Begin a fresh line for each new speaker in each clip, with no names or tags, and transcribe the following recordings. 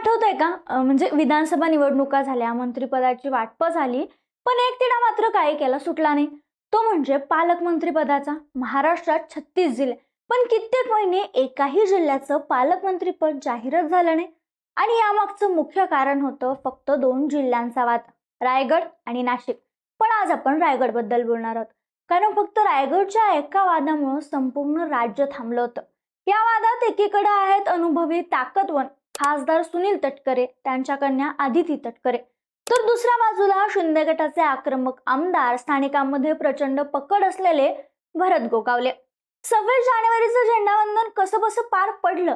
आठवतंय का? म्हणजे विधानसभा निवडणुका झाल्या मंत्रिपदाची वाटप झाली पण एक तिढा मात्र काही केला सुटला नाही. तो म्हणजे पालकमंत्री पदाचा महाराष्ट्रात छत्तीस जिल्हे पण कित्येक महिने एकाही जिल्ह्याचं पालकमंत्रीपद जाहीरच झालं नाही. आणि यामागचं मुख्य कारण होतं फक्त दोन जिल्ह्यांचा वाद रायगड आणि नाशिक. पण आज आपण रायगडबद्दल बोलणार आहोत. कारण फक्त रायगडच्या एका वादामुळं संपूर्ण राज्य थांबलं होतं. या वादात एकीकडे आहेत अनुभवी ताकदवन खासदार सुनील तटकरे त्यांच्या कन्या आदिती तटकरे. तर दुसऱ्या बाजूला शिंदे गटाचे आक्रमक आमदार स्थानिकांमध्ये प्रचंड पकड असलेले भरत गोगावले. सव्वीस जानेवारीचं झेंडावंदन कसं बसं पार पडलं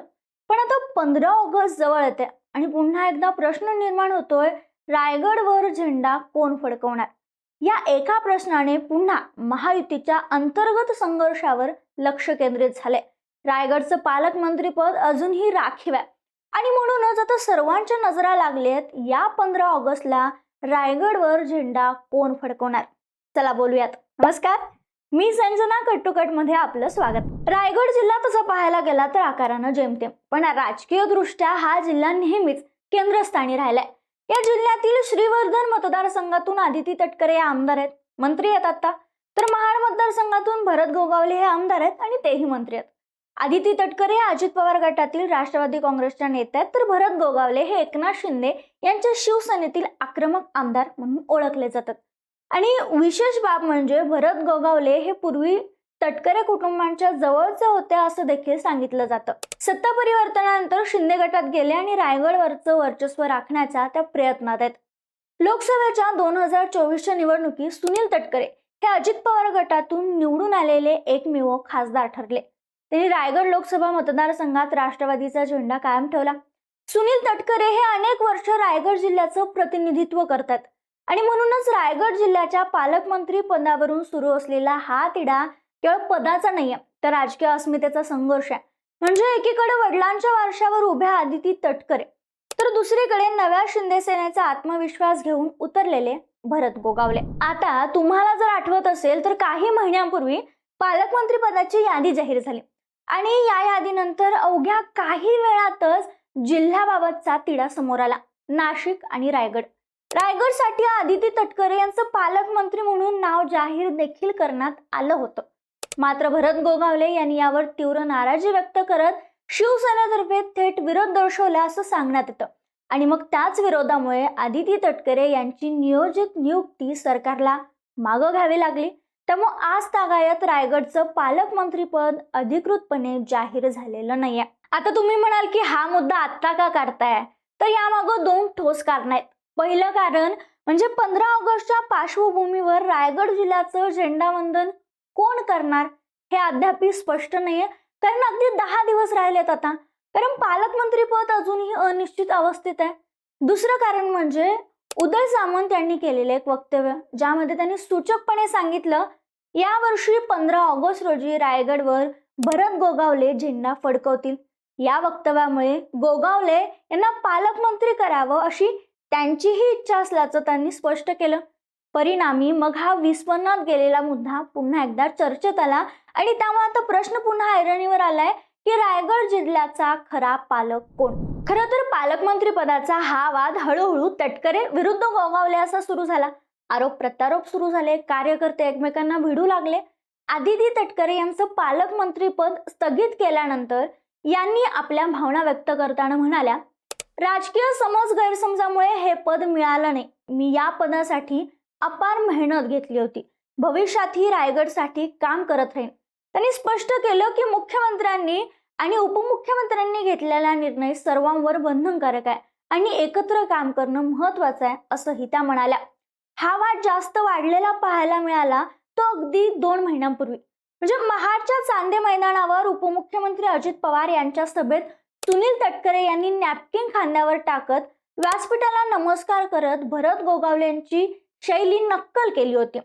पण आता पंधरा ऑगस्ट जवळ येते आणि पुन्हा एकदा प्रश्न निर्माण होतोय रायगडवर झेंडा कोण फडकवणार? या एका प्रश्नाने पुन्हा महायुतीच्या अंतर्गत संघर्षावर लक्ष केंद्रित झाले. रायगडचं पालकमंत्रीपद अजूनही राखीव आहे. आणि म्हणूनच आता सर्वांच्या नजरा लागलेत या पंधरा ऑगस्टला रायगडवर झेंडा कोण फडकवणार? चला बोलूयात. नमस्कार. मी संजना कट्टुकटमध्ये आपलं स्वागत. रायगड जिल्हा तसा पाहायला गेला तर आकारानं जेमतेम पण राजकीय दृष्ट्या हा जिल्हा नेहमीच केंद्रस्थानी राहिलाय. या जिल्ह्यातील श्रीवर्धन मतदारसंघातून आदिती तटकरे हे आमदार आहेत. मंत्री आहेत आता तर महाड मतदारसंघातून भरत गोगावले हे आमदार आहेत आणि तेही मंत्री आहेत. आदिती तटकरे हे अजित पवार गटातील राष्ट्रवादी काँग्रेसच्या नेत्या आहेत. तर भरत गोगावले हे एकनाथ शिंदे यांच्या शिवसेनेतील आक्रमक आमदार म्हणून ओळखले जातात. आणि विशेष बाब म्हणजे भरत गोगावले हे पूर्वी तटकरे कुटुंबांच्या जवळचे होते असं देखील सांगितलं जातं. सत्ता परिवर्तनानंतर शिंदे गटात गेले आणि रायगडवरचं वर्चस्व राखण्याच्या त्या प्रयत्नात आहेत. लोकसभेच्या दोन हजार चोवीसच्या निवडणुकीत सुनील तटकरे हे अजित पवार गटातून निवडून आलेले एकमेव खासदार ठरले. त्यांनी रायगड लोकसभा मतदारसंघात राष्ट्रवादीचा झेंडा कायम ठेवला. सुनील तटकरे हे अनेक वर्ष रायगड जिल्ह्याचं प्रतिनिधित्व करतात. आणि म्हणूनच रायगड जिल्ह्याच्या पालकमंत्री पदावरून सुरू असलेला हा तिढा केवळ पदाचा नाहीये तर राजकीय अस्मितेचा संघर्ष आहे. म्हणजे एकीकडे वडिलांच्या वारशावर उभ्या आदिती तटकरे तर दुसरीकडे नव्या शिंदे सेनेचा आत्मविश्वास घेऊन उतरलेले भरत गोगावले. आता तुम्हाला जर आठवत असेल तर काही महिन्यांपूर्वी पालकमंत्री पदाची यादी जाहीर झाली. आणि या यादीनंतर अवघ्या काही वेळातच जिल्ह्याबाबतचा तिढा समोर आला. नाशिक आणि रायगड. रायगडसाठी आदिती तटकरे यांचं पालकमंत्री म्हणून नाव जाहीर देखील करण्यात आलं होतं. मात्र भरत गोगावले यांनी यावर तीव्र नाराजी व्यक्त करत शिवसेनेतर्फे थेट विरोध दर्शवला असं सांगण्यात येतं. आणि मग त्याच विरोधामुळे आदिती तटकरे यांची नियोजित नियुक्ती सरकारला मागं घ्यावी लागली. त्यामुळे आज तागायत रायगडचं पालकमंत्रीपद अधिकृतपणे जाहीर झालेलं नाहीये. आता तुम्ही म्हणाल की हा मुद्दा आत्ता का काढताय? तर यामागं दोन ठोस कारण आहेत. पहिलं कारण म्हणजे पंधरा ऑगस्टच्या पार्श्वभूमीवर रायगड जिल्ह्याचं झेंडावंदन कोण करणार हे अद्याप स्पष्ट नाहीये. कारण अगदी दहा दिवस राहिलेत आता. कारण पालकमंत्रीपद अजूनही अनिश्चित अवस्थेत आहे. दुसरं कारण म्हणजे उदय सामंत यांनी केलेले एक वक्तव्य ज्यामध्ये त्यांनी सूचकपणे सांगितलं यावर्षी पंधरा ऑगस्ट रोजी रायगडवर भरत गोगावले झेंडा फडकवतील. या वक्तव्यामुळे गोगावले यांना पालकमंत्री करावं अशी त्यांचीही इच्छा असल्याचं त्यांनी स्पष्ट केलं. परिणामी मग हा विस्मरणात गेलेला मुद्दा पुन्हा एकदा चर्चेत आला आणि त्यामुळे आता प्रश्न पुन्हा ऐरणीवर आलाय की रायगड जिल्ह्याचा खरा पालक कोण? खरं तर पालकमंत्री पदाचा हा वाद हळूहळू तटकरे विरुद्ध गोगावले असा सुरू झाला. आरोप प्रत्यारोप सुरू झाले. कार्यकर्ते एकमेकांना भिडू लागले. आदिती तटकरे यांचं पालकमंत्रीपद स्थगित केल्यानंतर यांनी आपल्या भावना व्यक्त करताना म्हणाल्या राजकीय समज गैरसमजामुळे हे पद मिळालं नाही. मी या पदासाठी अपार मेहनत घेतली होती. भविष्यातही रायगडसाठी काम करत राहीन. त्यांनी स्पष्ट केलं की मुख्यमंत्र्यांनी आणि उपमुख्यमंत्र्यांनी घेतलेला निर्णय सर्वांवर बंधनकारक आहे आणि एकत्र काम करणं महत्वाचं आहे असंही त्या म्हणाल्या. हा वाद जास्त वाढलेला पाहायला मिळाला तो अगदी दोन महिन्यांपूर्वी. म्हणजे महाडच्या चांदे मैदानावर उपमुख्यमंत्री अजित पवार यांच्या सभेत सुनील तटकरे यांनी नॅपकिन खांद्यावर टाकत व्यासपीठाला नमस्कार करत भरत गोगावले यांची शैली नक्कल केली होती.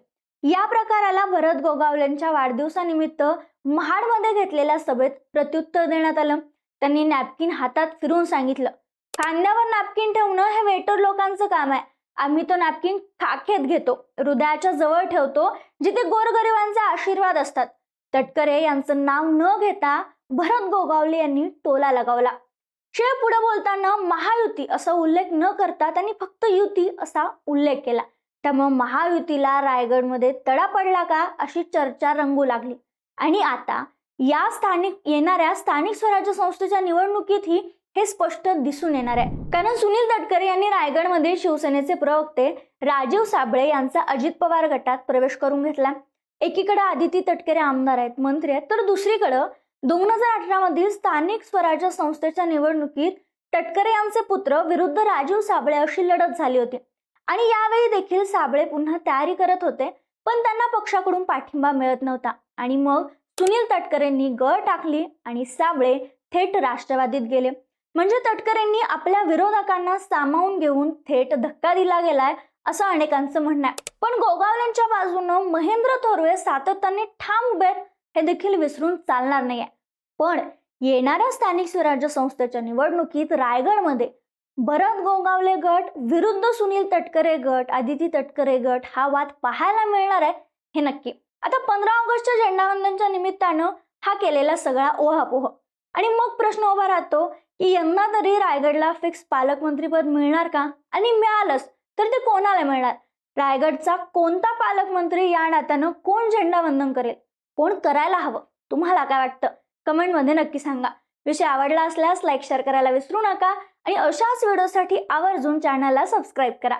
या प्रकाराला भरत गोगावलेंच्या वाढदिवसानिमित्त महाडमध्ये घेतलेल्या सभेत प्रत्युत्तर देण्यात आलं. त्यांनी नॅपकिन हातात फिरून सांगितलं खांद्यावर नॅपकिन ठेवणं हे वेटर लोकांचं काम आहे. आम्ही तो नॅपकिन खाखेत घेतो हृदयाच्या जवळ ठेवतो जिथे गोरगरिबांचे आशीर्वाद असतात. तटकरे यांचं नाव न घेता भरत गोगावले यांनी टोला लगावला. शिवाय पुढे बोलताना महायुती असा उल्लेख न करता त्यांनी फक्त युती असा उल्लेख केला. त्यामुळे महायुतीला रायगडमध्ये तडा पडला का अशी चर्चा रंगू लागली. आणि आता या स्थानिक येणाऱ्या स्थानिक स्वराज्य संस्थेच्या निवडणुकीतही हे स्पष्ट दिसून येणार आहे. कारण सुनील तटकरे यांनी रायगडमध्ये शिवसेनेचे प्रवक्ते राजीव साबळे यांचा अजित पवार गटात प्रवेश करून घेतला. एकीकडे आदिती तटकरे आमदार आहेत मंत्री आहेत तर दुसरीकडं दोन हजार अठरा मधील स्थानिक स्वराज्य संस्थेच्या निवडणुकीत तटकरे यांचे पुत्र विरुद्ध राजीव साबळे अशी लढत झाली होती. आणि यावेळी देखील साबळे पुन्हा तयारी करत होते पण त्यांना पक्षाकडून पाठिंबा मिळत नव्हता. आणि मग सुनील तटकरेंनी गळ टाकली आणि साबळे थेट राष्ट्रवादीत गेले. म्हणजे तटकरेंनी आपल्या विरोधकांना सामावून घेऊन थेट धक्का दिला गेलाय असं अनेकांचं म्हणणं आहे. पण गोगावलेंच्या बाजूनं महेंद्र थोरवे सातत्याने ठाम उभे हे देखील विसरून चालणार नाहीये. पण येणाऱ्या स्थानिक स्वराज्य संस्थेच्या निवडणुकीत रायगडमध्ये भरत गोगावले गट विरुद्ध सुनील तटकरे गट आदिती तटकरे गट हा वाद पाहायला मिळणार आहे हे नक्की. आता पंधरा ऑगस्टच्या झेंडावंदनच्या निमित्तानं हा केलेला सगळा ओहापोह. आणि मग प्रश्न उभा राहतो की यंदा तरी रायगडला फिक्स पालकमंत्रीपद मिळणार का? आणि मिळालंच तर ते कोणाला मिळणार? रायगडचा कोणता पालकमंत्री या नात्यानं कोण झेंडावंदन करेल? कोण करायला हवं? तुम्हाला काय वाटतं? कमेंटमध्ये नक्की सांगा. विषय आवडला असल्यास लाईक शेअर करायला विसरू नका आणि अशाच व्हिडिओसाठी आवर्जून चॅनलला सबस्क्राईब करा.